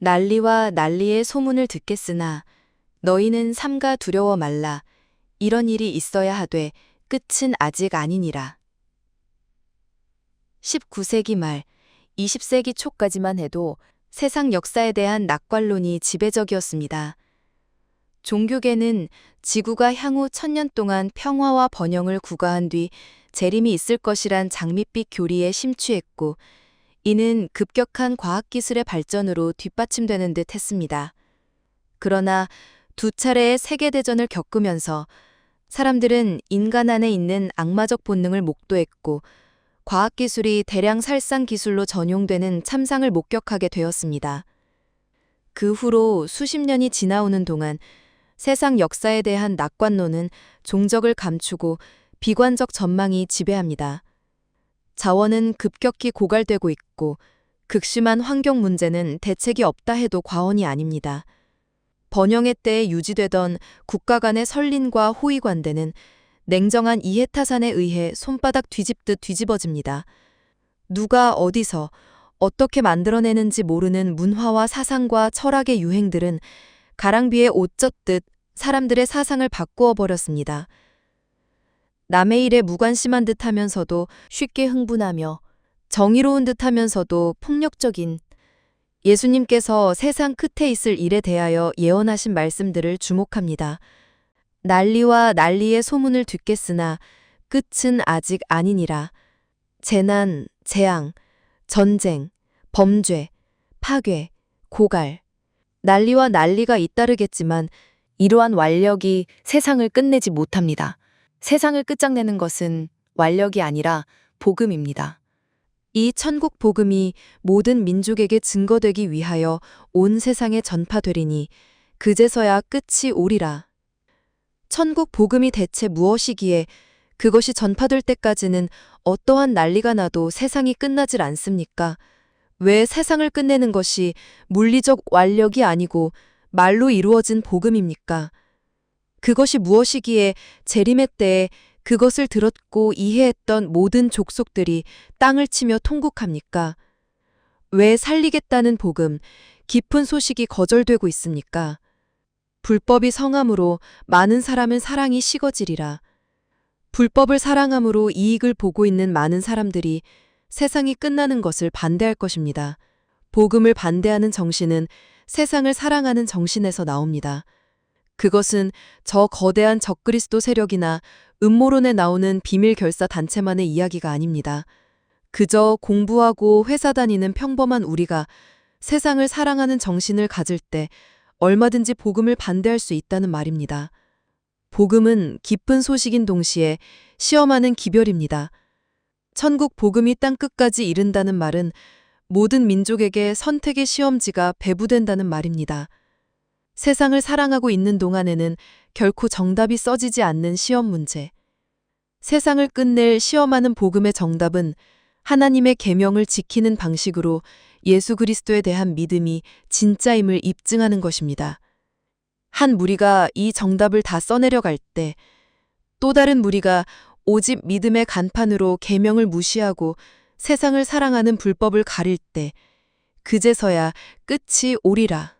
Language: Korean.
난리와 난리의 소문을 듣겠으나 너희는 삼가 두려워 말라. 이런 일이 있어야 하되 끝은 아직 아니니라. 19세기 말, 20세기 초까지만 해도 세상 역사에 대한 낙관론이 지배적이었습니다. 종교계는 지구가 향후 천년 동안 평화와 번영을 구가한 뒤 재림이 있을 것이란 장밋빛 교리에 심취했고, 이는 급격한 과학기술의 발전으로 뒷받침되는 듯 했습니다. 그러나 두 차례의 세계대전을 겪으면서 사람들은 인간 안에 있는 악마적 본능을 목도했고, 과학기술이 대량 살상 기술로 전용되는 참상을 목격하게 되었습니다. 그 후로 수십 년이 지나오는 동안 세상 역사에 대한 낙관론은 종적을 감추고 비관적 전망이 지배합니다. 자원은 급격히 고갈되고 있고 극심한 환경 문제는 대책이 없다 해도 과언이 아닙니다. 번영의 때에 유지되던 국가 간의 설린과 호의 관대는 냉정한 이해타산에 의해 손바닥 뒤집듯 뒤집어집니다. 누가 어디서 어떻게 만들어내는지 모르는 문화와 사상과 철학의 유행들은 가랑비에 옷 젖듯 사람들의 사상을 바꾸어 버렸습니다. 남의 일에 무관심한 듯 하면서도 쉽게 흥분하며 정의로운 듯 하면서도 폭력적인 예수님께서 세상 끝에 있을 일에 대하여 예언하신 말씀들을 주목합니다. 난리와 난리의 소문을 듣겠으나 끝은 아직 아니니라. 재난, 재앙, 전쟁, 범죄, 파괴, 고갈. 난리와 난리가 잇따르겠지만 이러한 완력이 세상을 끝내지 못합니다. 세상을 끝장내는 것은 완력이 아니라 복음입니다. 이 천국 복음이 모든 민족에게 증거되기 위하여 온 세상에 전파되리니 그제서야 끝이 오리라. 천국 복음이 대체 무엇이기에 그것이 전파될 때까지는 어떠한 난리가 나도 세상이 끝나질 않습니까? 왜 세상을 끝내는 것이 물리적 완력이 아니고 말로 이루어진 복음입니까? 그것이 무엇이기에 재림의 때에 그것을 들었고 이해했던 모든 족속들이 땅을 치며 통곡합니까? 왜 살리겠다는 복음, 깊은 소식이 거절되고 있습니까? 불법이 성함으로 많은 사람은 사랑이 식어지리라. 불법을 사랑함으로 이익을 보고 있는 많은 사람들이 세상이 끝나는 것을 반대할 것입니다. 복음을 반대하는 정신은 세상을 사랑하는 정신에서 나옵니다. 그것은 저 거대한 적그리스도 세력이나 음모론에 나오는 비밀 결사 단체만의 이야기가 아닙니다. 그저 공부하고 회사 다니는 평범한 우리가 세상을 사랑하는 정신을 가질 때 얼마든지 복음을 반대할 수 있다는 말입니다. 복음은 깊은 소식인 동시에 시험하는 기별입니다. 천국 복음이 땅 끝까지 이른다는 말은 모든 민족에게 선택의 시험지가 배부된다는 말입니다. 세상을 사랑하고 있는 동안에는 결코 정답이 써지지 않는 시험 문제. 세상을 끝낼 시험하는 복음의 정답은 하나님의 계명을 지키는 방식으로 예수 그리스도에 대한 믿음이 진짜임을 입증하는 것입니다. 한 무리가 이 정답을 다 써내려갈 때 또 다른 무리가 오직 믿음의 간판으로 계명을 무시하고 세상을 사랑하는 불법을 가릴 때 그제서야 끝이 오리라.